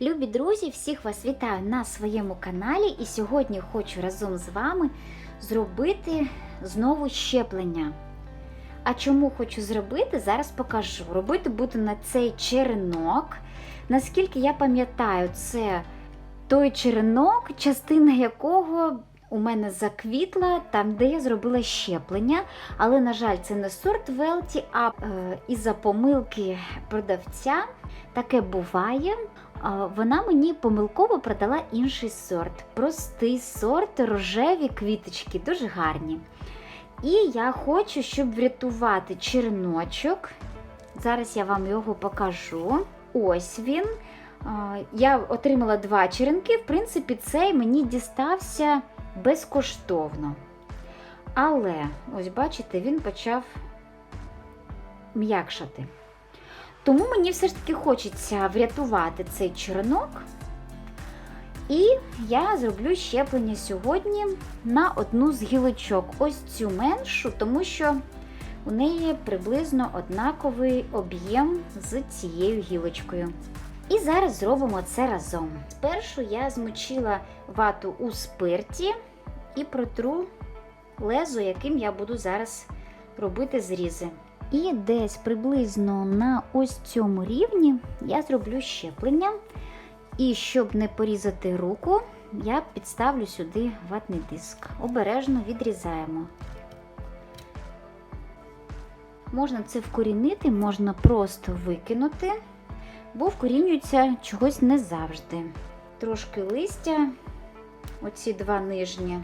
Любі друзі, всіх вас вітаю на своєму каналі, і сьогодні хочу разом з вами зробити знову щеплення. А чому хочу зробити, зараз покажу. Робити буду на цей черенок. Наскільки я пам'ятаю, це той черенок, частина якого у мене заквітла, там, де я зробила щеплення. Але, на жаль, це не сорт Велті, а е, із-за помилки продавця таке буває. Вона мені помилково продала інший сорт. Простий сорт, рожеві квіточки, дуже гарні. І я хочу, щоб врятувати черночок. Зараз я вам його покажу. Ось він. Я отримала два черенки. В принципі, цей мені дістався безкоштовно. Але, ось бачите, він почав м'якшати. Тому мені все ж таки хочеться врятувати цей черенок. І я зроблю щеплення сьогодні на одну з гілочок. Ось цю меншу, тому що у неї приблизно однаковий об'єм з цією гілочкою. І зараз зробимо це разом. Спершу я змочила вату у спирті і протру лезо, яким я буду зараз робити зрізи. І десь приблизно на ось цьому рівні я зроблю щеплення. І щоб не порізати руку, я підставлю сюди ватний диск. Обережно відрізаємо. Можна це вкорінити, можна просто викинути, бо вкорінюється чогось не завжди. Трошки листя, оці два нижні,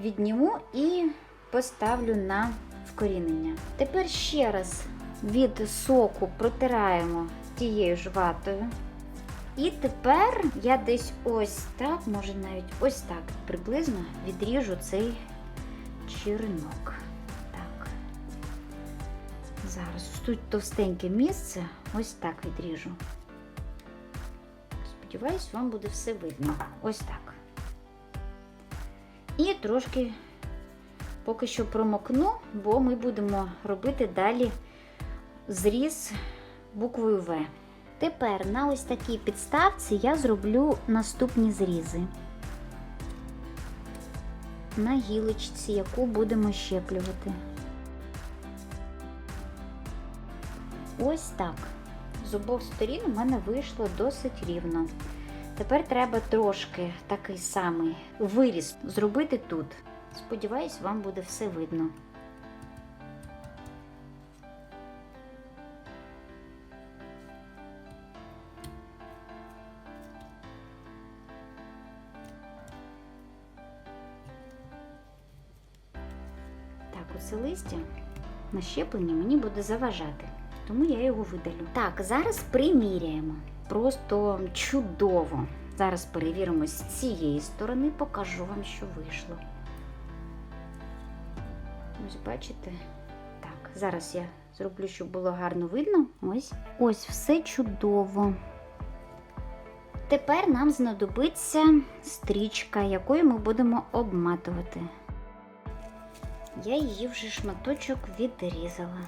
відніму і поставлю на вкорінення. Тепер ще раз від соку протираємо тією ж ватою. І тепер я десь ось так, може навіть ось так приблизно відріжу цей черенок. Так. Зараз тут товстеньке місце, ось так відріжу. Сподіваюсь, вам буде все видно. Ось так. І трошки поки що промокну, бо ми будемо робити далі зріз буквою В. Тепер на ось такій підставці я зроблю наступні зрізи. На гілочці, яку будемо щеплювати. Ось так. З обох сторін у мене вийшло досить рівно. Тепер треба трошки такий самий виріз зробити тут. Сподіваюсь, вам буде все видно. Так, оце листя на щепленні мені буде заважати, тому я його видалю. Так, зараз приміряємо. Просто чудово. Зараз перевіримо з цієї сторони, покажу вам, що вийшло. Ось бачите? Так, зараз я зроблю, щоб було гарно видно. Ось. Ось все чудово. Тепер нам знадобиться стрічка, якою ми будемо обматувати. Я її вже шматочок відрізала.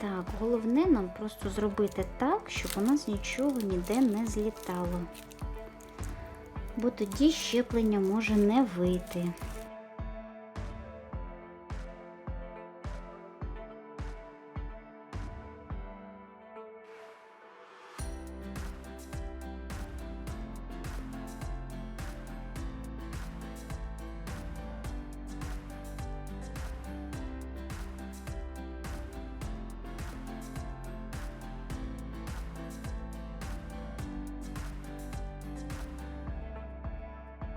Так, головне нам просто зробити так, щоб у нас нічого ніде не злітало. Бо тоді щеплення може не вийти.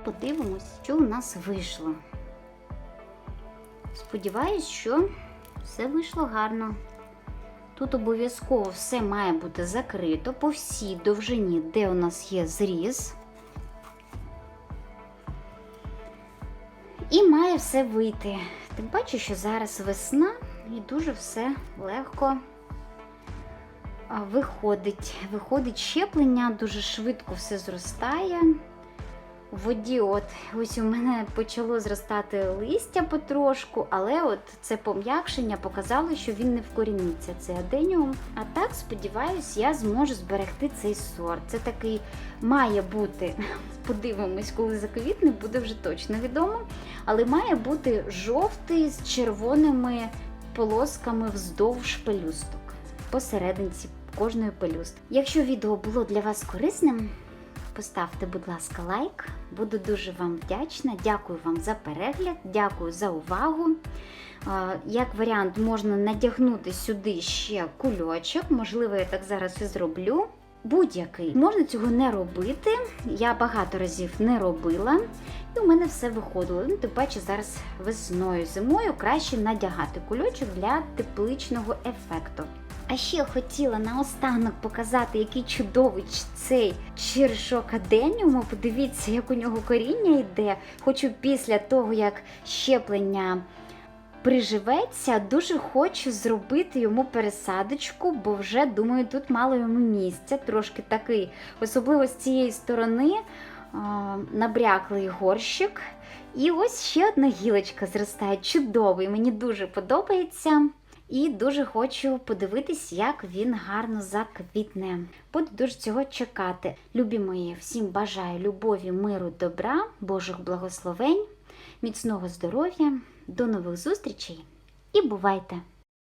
Подивимось, що у нас вийшло. Сподіваюсь, що все вийшло гарно. Тут обов'язково все має бути закрито по всій довжині, де у нас є зріз. І має все вийти. Тим паче, що зараз весна і дуже все легко виходить. Виходить щеплення, дуже швидко все зростає. Воді, от ось у мене почало зростати листя потрошку, але от це пом'якшення показало, що він не вкоріниться, цей аденіум. А так, сподіваюсь, я зможу зберегти цей сорт. Це такий має бути, подивимось, коли заквітне, буде вже точно відомо. Але має бути жовтий з червоними полосками вздовж пелюсток посерединці кожної пелюстки. Якщо відео було для вас корисним, поставте, будь ласка, лайк. Буду дуже вам вдячна. Дякую вам за перегляд, дякую за увагу. Як варіант, можна надягнути сюди ще кульочок, можливо, я так зараз і зроблю. Будь-який. Можна цього не робити. Я багато разів не робила, і у мене все виходило. Ну, тим паче зараз весною, зимою краще надягати кульочок для тепличного ефекту. А ще хотіла наостанок показати, який чудовий цей чершок аденіуму. Подивіться, як у нього коріння йде. Хочу після того, як щеплення приживеться, дуже хочу зробити йому пересадочку, бо вже думаю, тут мало йому місця. Трошки такий, особливо з цієї сторони, набряклий горщик. І ось ще одна гілочка зростає. Чудовий, мені дуже подобається. І дуже хочу подивитись, як він гарно заквітне. Буду дуже цього чекати. Любі мої, всім бажаю любові, миру, добра, Божих благословень, міцного здоров'я, до нових зустрічей і бувайте!